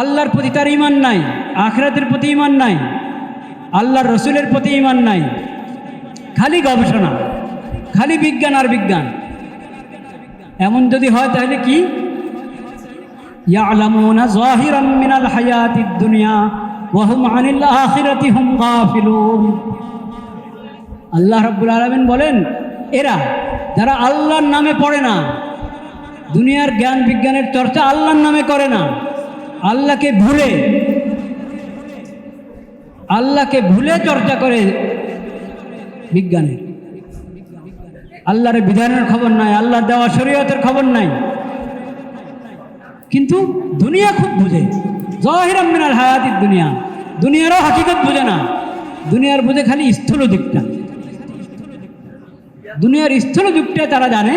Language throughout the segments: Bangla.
আল্লাহর প্রতি তার ইমান নাই, আখরাতের প্রতি ইমান নাই, আল্লাহর রসুলের প্রতি ইমান নাই। খালি গবেষণা, খালি বিজ্ঞান আর বিজ্ঞান। এমন যদি হয় তাহলে কি? ইয়ালামুনা যাহিরাম মিনাল হায়াতিদ দুনিয়া, ওয়া হুম আনিল আখিরাতি হুম গাফিলুন। আল্লাহ রাব্বুল আলামিন বলেন, এরা যারা আল্লাহর নামে পড়ে না, দুনিয়ার জ্ঞান বিজ্ঞানের চর্চা আল্লাহর নামে করে না। আল্লাহকে ভুলে আল্লাহকে ভুলে চর্চা করে বিজ্ঞানের আল্লাহর বিধানের খবর নাই আল্লাহর দেওয়া শরীয়তের খবর নাই। কিন্তু দুনিয়া খুব বুঝে। জহিরাম মিনাল হায়াতির দুনিয়া। দুনিয়ারও হাকিকত বুঝে না। দুনিয়ার বুঝে খালি স্থূল দিকটা। দুনিয়ার স্থূল দিকটা তারা জানে।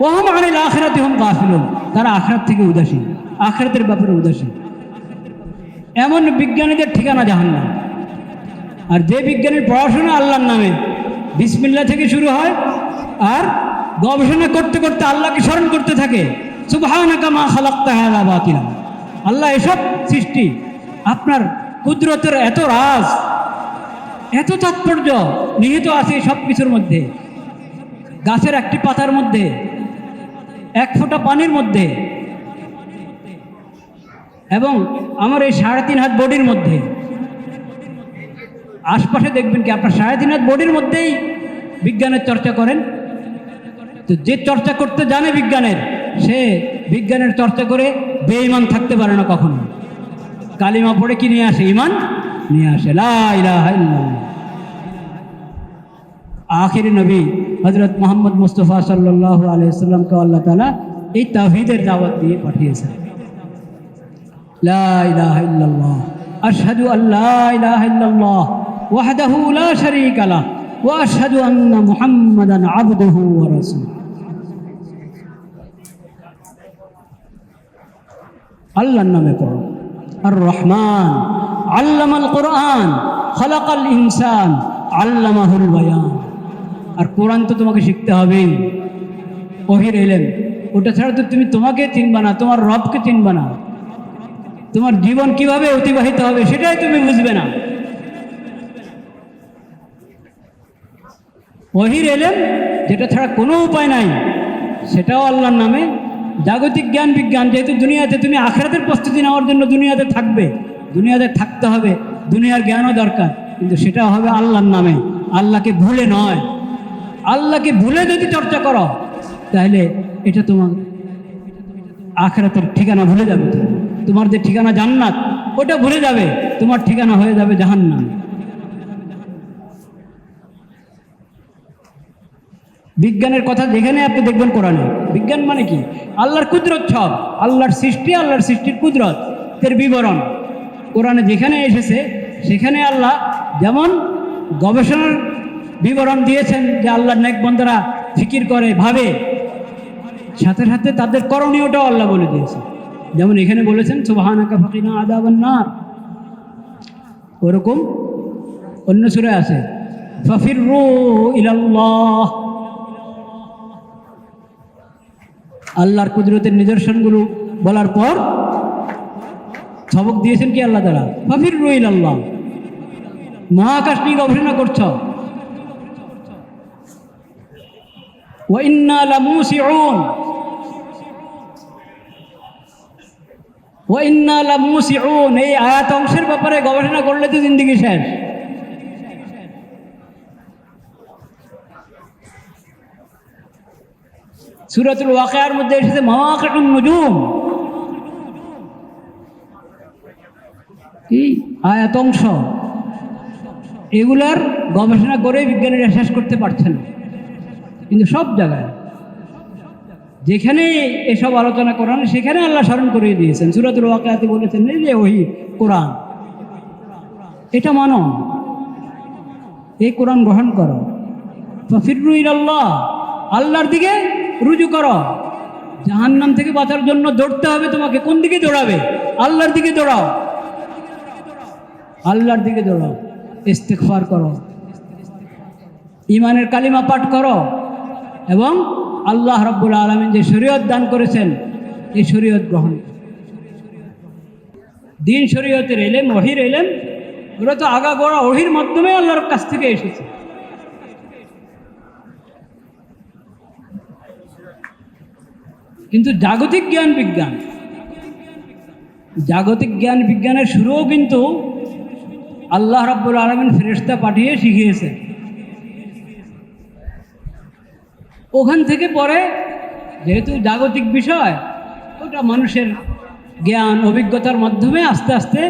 ওহম আনিল আখরাতে হোম গাফিলুন। তারা আখরাত থেকে উদাসীন। আখরাতের ব্যাপারে উদাসীন। এমন বিজ্ঞানীদের ঠিকানা জাহান্নাম। আর যে বিজ্ঞানীর পড়াশোনা আল্লাহর নামে বিসমিল্লা থেকে শুরু হয়, আর গবেষণা করতে করতে আল্লাহকে স্মরণ করতে থাকে, সুবহানাকা মা খালাক্তা হাযা বাতিলা। আল্লাহ এসব সৃষ্টি, আপনার কুদরতের এত রাজ, এত তাৎপর্য নিহিত আছে সব কিছুর মধ্যে। গাছের একটি পাতার মধ্যে, এক ফোঁটা পানির মধ্যে এবং আমার এই সাড়ে তিন হাত বডির মধ্যে। আশপাশে দেখবেন কি আপনার সাড়ে তিন হাত বডির মধ্যেই বিজ্ঞানের চর্চা করেন। তো যে চর্চা করতে জানে বিজ্ঞানের, সে বিজ্ঞানের চর্চা করে বেঈমান থাকতে পারে না কখনো। কালিমা পড়ে কি নিয়ে আসে? ইমান নিয়ে আসে। আখির নবী হজরত মোহাম্মদ মুস্তফা সাল্লাহ আলাইসাল্লামকে আল্লাহ তালা এই তাহিদের দাওয়াত দিয়ে পাঠিয়েছেন। লা ইলাহা ইল্লাল্লাহ। আশহাদু আল্লা ইলাহা ইল্লাল্লাহ। ওয়াহদাহু লা শারীকা লাহ। ওয়া আশহাদু আন্না মুহাম্মাদান আবদুহু ওয়া রাসূলুহু। আল্লাহর নামে পড়ো। আর রহমান আল্লামাল কোরআন। খলাকাল ইনসান। আল্লামাহুল বায়ান। আর কোরআন তো তোমাকে শিখতে হবেই। ওহির এলেন ওটা ছাড়া তো তুমি তোমাকে চিনবা না, তোমার রবকে চিনবা না। তোমার জীবন কীভাবে অতিবাহিত হবে সেটাই তুমি বুঝবে না। ওহির এলেন যেটা ছাড়া কোনো উপায় নাই, সেটাও আল্লাহর নামে। জাগতিক জ্ঞান বিজ্ঞান, যেহেতু দুনিয়াতে তুমি আখরাতের প্রস্তুতি নেওয়ার জন্য দুনিয়াতে থাকবে, দুনিয়াতে থাকতে হবে, দুনিয়ার জ্ঞানও দরকার, কিন্তু সেটা হবে আল্লাহর নামে। আল্লাহকে ভুলে নয়। আল্লাহকে ভুলে যদি চর্চা করো, তাহলে এটা তোমার আখরাতের ঠিকানা ভুলে যাবে তুমি। তোমার যে ঠিকানা জান্নাত, ওটা ভুলে যাবে, তোমার ঠিকানা হয়ে যাবে জাহান্নাম। বিজ্ঞানের কথা যেখানে আপনি দেখবেন কোরআনে, বিজ্ঞান মানে কি? আল্লাহর কুদরত সব, আল্লাহর সৃষ্টি, আল্লাহর সৃষ্টির কুদরত, এর বিবরণ। কোরআনে যেখানে এসেছে, সেখানে আল্লাহ যেমন গবেষণার বিবরণ দিয়েছেন যে আল্লাহর নেক বন্ধুরা ফিকির করে, ভাবে, সাথে সাথে তাদের করণীয়টাও আল্লাহ বলে দিয়েছে যেমন এখানে বলেছেন, সুবাহানাকা ফাকিনা আদাবান্নার ওরকম অন্য সুরে আছে ফফির রো ইহ আল্লাহর কুদরতের নিদর্শনগুলো বলার পর সবক দিয়েছেন কি আল্লাহ তারা ফফির রো ইহ মহাকাশ নিয়ে গবেষণা করছ। ওয়াইন্না লামুসিউন। এই আয়াত অংশের ব্যাপারে গবেষণা করলে তো জিন্দিগি শেষ। সুরাতুল ওয়াকার মধ্যে এসেছে মহাকুম নুজুম। আয়াত অংশ, এগুলার গবেষণা করে বিজ্ঞানীরা শেষ করতে পারছেন কিন্তু সব জায়গায় যেখানে এসব আলোচনা করান, সেখানে আল্লাহ স্মরণ করিয়ে দিয়েছেন। সুরাতুল ওয়াকিয়াতে বলেছেন, এই যে ওই কোরআন। এটা মানো? এই কোরআন গ্রহণ করো। ফিরু আল্লাহ আল্লাহর দিকে রুজু করো। জাহান্নাম থেকে বাঁচার জন্য দৌড়তে হবে তোমাকে। কোন দিকে দৌড়াবে? আল্লাহর দিকে দৌড়াও। আল্লাহর দিকে দৌড়াও। ইস্তেকফার করো। ইমানের কালিমা পাঠ করো। এবং আল্লাহ রব্বুল আলমিন যে শরীয়ত দান করেছেন, এই শরীয়ত গ্রহণ। দিন শরীয়তের এলেম, ওহির এলেম, ওরা তো আগা গোড়া ওহির মাধ্যমে আল্লাহর কাছ থেকে এসেছে। কিন্তু জাগতিক জ্ঞান বিজ্ঞান, জাগতিক জ্ঞান বিজ্ঞানের শুরুও কিন্তু আল্লাহ রাব্বুল আলমিন ফেরেস্তা পাঠিয়ে শিখিয়েছে ওখান থেকে পরে যেহেতু জাগতিক বিষয়, ওটা মানুষের জ্ঞান, অভিজ্ঞতার মাধ্যমে আস্তে আস্তে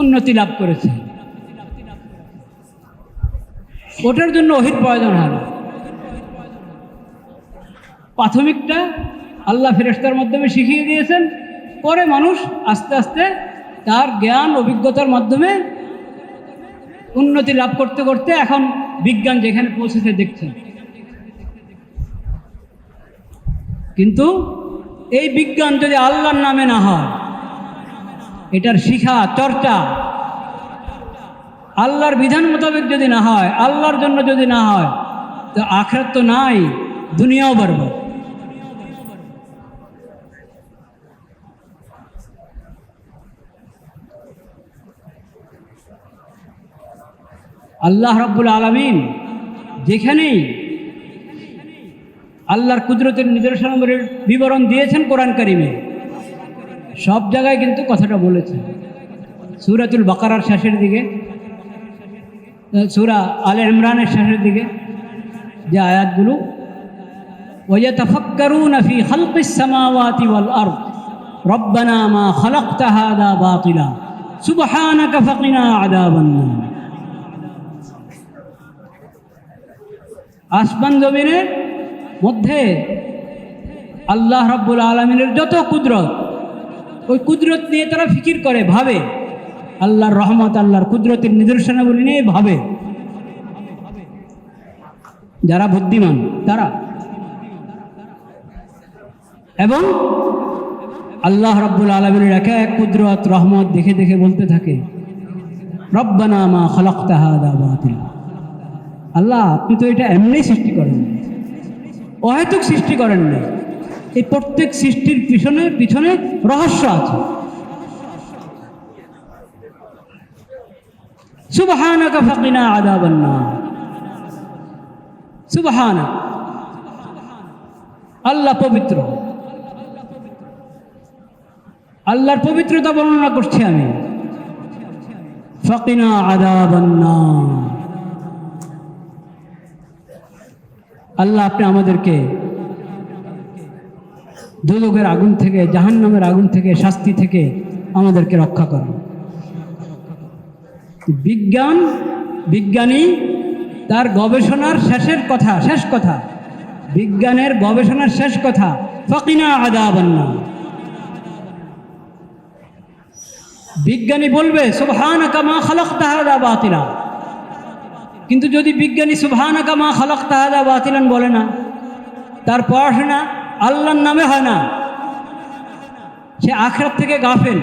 উন্নতি লাভ করেছে। ওটার জন্য অহিত প্রয়োজন হয় প্রাথমিকটা আল্লাহ ফেরেস্তার মাধ্যমে শিখিয়ে দিয়েছেন, পরে মানুষ আস্তে আস্তে তার জ্ঞান, অভিজ্ঞতার মাধ্যমে উন্নতি লাভ করতে করতে এখন বিজ্ঞান যেখানে পৌঁছেছে দেখছেন কিন্তু এই বিজ্ঞান যদি আল্লাহর নামে না হয়, এটার শিখা, চর্চা আল্লাহর বিধান মোতাবেক যদি না হয়, আল্লাহর জন্য যদি না হয়, তো আখরাত তো নাই, দুনিয়াও বাড়বে। আল্লাহ রব্বুল আলমিন যেখানেই আল্লাহর কুদরতের নিদর্শনগুলির বিবরণ দিয়েছেন কোরআন কারিমে সব জায়গায় কিন্তু কথাটা বলেছে সুরাতুল বাকারার শেষের দিকে সুরা আলে ইমরানের শেষের দিকে যে আয়াতগুলো ويتفكرون في خلق السماوات والأرض ربنا ما خلقت هذا باطلا سبحانك فقنا عذاب النار আসমান জমিনের মধ্যে আল্লাহ রাব্বুল আলমিনের যত কুদরত, ওই কুদরত নিয়ে তারা ফিকির করে, ভাবে। আল্লাহর রহমত, আল্লাহর কুদরতের নিদর্শনাবলী নিয়ে ভাবে। যারা বুদ্ধিমান, তারা। এবং আল্লাহ রাব্বুল আলমিনের একা এক কুদরত, রহমত দেখে দেখে বলতে থাকে, রব্বানা মা খলক্তা হাদা বাতিল। আল্লাহ, আপনি তো এটা এমনি সৃষ্টি করেন। অহেতুক সৃষ্টি করেন না এই প্রত্যেক সৃষ্টির পিছনে পিছনে রহস্য আছে। সুবহানাকা ফাকিনা আযাবান নার। সুবহানা আল্লাহ পবিত্র। আল্লাহর পবিত্রতা বর্ণনা করছি আমি। ফাকিনা আযাবান নার। আল্লাহ আপনি আমাদেরকে দুদকের আগুন থেকে, জাহান্নামের আগুন থেকে, শাস্তি থেকে আমাদেরকে রক্ষা করেন। বিজ্ঞান, বিজ্ঞানী, তার গবেষণার শেষের কথা, শেষ কথা। বিজ্ঞানের গবেষণার শেষ কথা, ফকিনা আদাবান্না বিজ্ঞানী বলবে সুবহান কামা খালক তাহাদা বাতিলা। কিন্তু যদি বিজ্ঞানী সুবহানাকা মা খালাক তাহাদা বাতিলান বলে না, তার পড়াশোনা আল্লাহর নামে হয় না, সে আখরাত থেকে গাফেল।